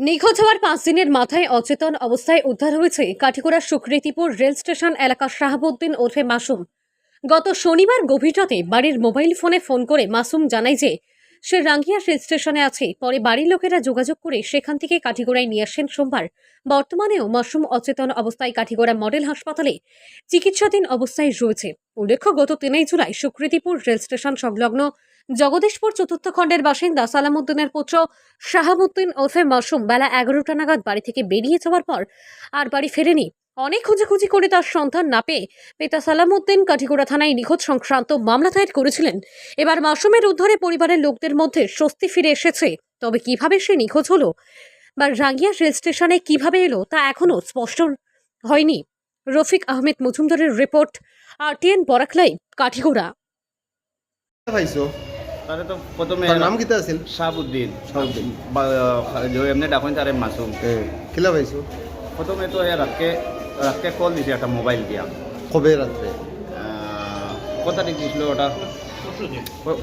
নিখোঁজ হওয়ার পাঁচ দিনের মাথায় অচেতন অবস্থায় উদ্ধার হয়েছে কাঠিগড়ার সুকৃতিপুর রেল স্টেশন এলাকার শাহাবুদ্দিন ওরফে মাসুম। গত শনিবার গভীর রাতে বাড়ির মোবাইল ফোনে ফোন করে মাসুম জানায় যে, সে রাঙ্গিয়া রেল স্টেশনে আছে, পরে বাড়ির লোকেরা যোগাযোগ করে সেখান থেকে কাঠিগোড়ায় নিয়ে আসেন সোমবার। বর্তমানেও মাসুম অচেতন অবস্থায় কাঠিগোড়া মডেল হাসপাতালে চিকিৎসাধীন অবস্থায় রয়েছে। উল্লেখ্য, গত তিনই জুলাই সুকৃতিপুর রেল স্টেশন সংলগ্ন জগদীশপুর চতুর্থ খণ্ডের বাসিন্দা সালামুদ্দিনের পুত্র শাহাবুদ্দিন ওরফে মাসুম বেলা এগারোটা নাগাদ বাড়ি থেকে বেরিয়ে যাওয়ার পর আর বাড়ি ফেরেনি। অনেক খুঁজেখুঁজি করে তার সন্ধান না পেয়ে পিতা সালামুদ্দিন কাঠিগোড়া থানায় নিখোঁজ সংক্রান্ত মামলা দায়ের করেছিলেন। এবার মাসুমের উদ্ধারে পরিবারের লোকদের মধ্যে স্বস্তি ফিরে এসেছে। তবে কীভাবে সে নিখোঁজ হলো বা রাঙ্গিয়া রেল স্টেশনে কীভাবে এলো তা এখনও স্পষ্ট হয়নি। রফিক আহমেদ মজুমদারের রিপোর্ট আরটিএন বরাকলাই কাঠিগোড়া। পাইছো? তারে তো প্রথমে তার নাম কিতা আছিল? শাহাবুদ্দিন। শাহাবুদ্দিন। যে এমনি ডাকুন তারে মাসুম। কিলা পাইছো? প্রথমে তো এ রাতকে রাতকে কল দিছে একটা মোবাইল দিয়া। কবে রাত্রে? কত তারিখ দিছিল ওটা?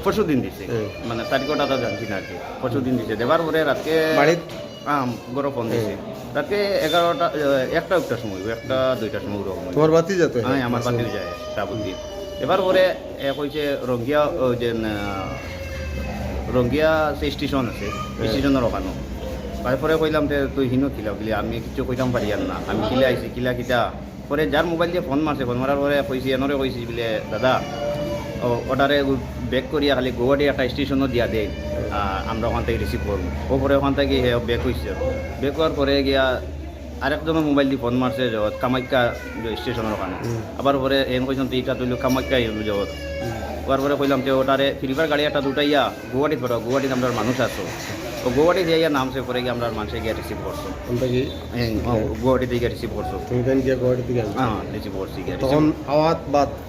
পরশু দিন দিছে। মানে তারিখ ওটা তো জানছি না আর কি। পরশু দিন দিছে। দেবার পরে রাতকে বাড়িত? হ্যাঁ বড় ফোন দিছে। রাতকে এগারোটা একটা একটা সময় একটা দুইটার সময় ওরকম। তোমার বাতি যেত হ্যাঁ। আমার বাতিল যায় শাহাবুদ্দিন এবার পরে কইছে রঙ্গিয়া যে রঙ্গিয়া স্টেশন আছে স্টেশনের ওখানো। তারপরে কইলাম যে তুই হিনো কিলা? বলি আমি কিছু কইতাম পারি আর না। আমি কিলা আইছি কিলা কিটা পরে যার মোবাইল দিয়ে ফোন মারছে ফোন মারার পরে কইছি এনরে কইছি বলে দাদা অর্ডারে ব্যাক করিয়া খালি গুয়াহাটি একটা স্টেশনও দিয়া দেয় আমরা ওখান থেকে রিসিভ করব। ওপরে পরে ওখান থেকে হে ব্যাক হয়েছে ব্যাক হওয়ার পরে গিয়া আরেকজনের মোবাইল দিয়ে ফোন মারছে জগৎ কামাখ্যা স্টেশনের ওখানে। আবার পরে এন কইছেন তুই ইটা তুলি কামাখ্যা জগৎ। ওয়ার পরে কইলাম যে ওটারে ফিলিপার গাড়ি একটা দুটাইয়া গুয়াহাটিত পড়ো গুয়াহাটিত আমরা মানুষ আছো। তো গুয়াহাটি যাইয়া নামছে পরে গিয়ে আমরা মানুষে গিয়ে রিসিভ করছ। কোনটা কি? গুয়াহাটি থেকে রিসিভ করছ। তুমি গিয়া হ্যাঁ রিসিভ করছি গিয়া তখন আওয়াত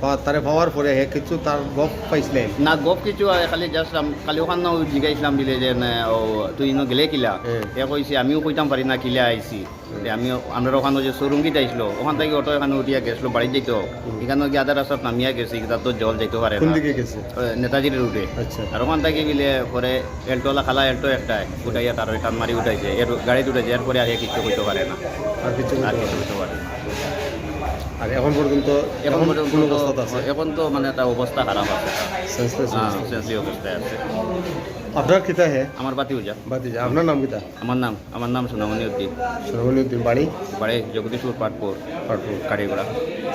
বা তারে পাওয়ার পরে হে কিছু তার গপ পাইছিলেন না গপ কিছু খালি জাস্ট খালি ওখান জিগাইছিলাম দিলে যে নে, ও তুই ইনো গেলে কিলা? হুম। এ কইছি আমিও কইতাম পারি না কিলা আইছি। যে আমিও আমরা ওখানে যে শোরুমকিত আইছিল ওখান থেকে অটো এখানে উঠিয়া গেছিল বাড়ি যাইতো। এখানে গিয়ে আধা রাস্তাত নামিয়া গেছে তার তো জল যাইতে পারে না। দিকে গেছে? নেতাজির রুটে আচ্ছা। আর ওখান থেকে বিলে পরে এল্টোলা খালা এল্টো একটাই উঠাইয়া তার টান মারি উঠাইছে। এর গাড়িতে উঠেছে এরপরে আর কিছু করতে পারে না। আর কিছু আর কিছু করতে পারে না। আর এখন পর্যন্ত এখন পর্যন্ত এখন তো মানে তার অবস্থা খারাপ আছে। হ্যাঁ অবস্থায় আছে। আপনার কিতা হে আমার বাতিও যা বাতি যা আপনার নাম কিতা আমার নাম আমার নাম সোনামণি উদ্দিন সরমণি উদ্দিন বাড়ি? বাড়ি জগদীশপুর পাটপুর পাটপুর। কারিগড়া।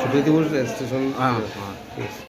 সুপ্রীতিপুর স্টেশন হ্যাঁ হ্যাঁ।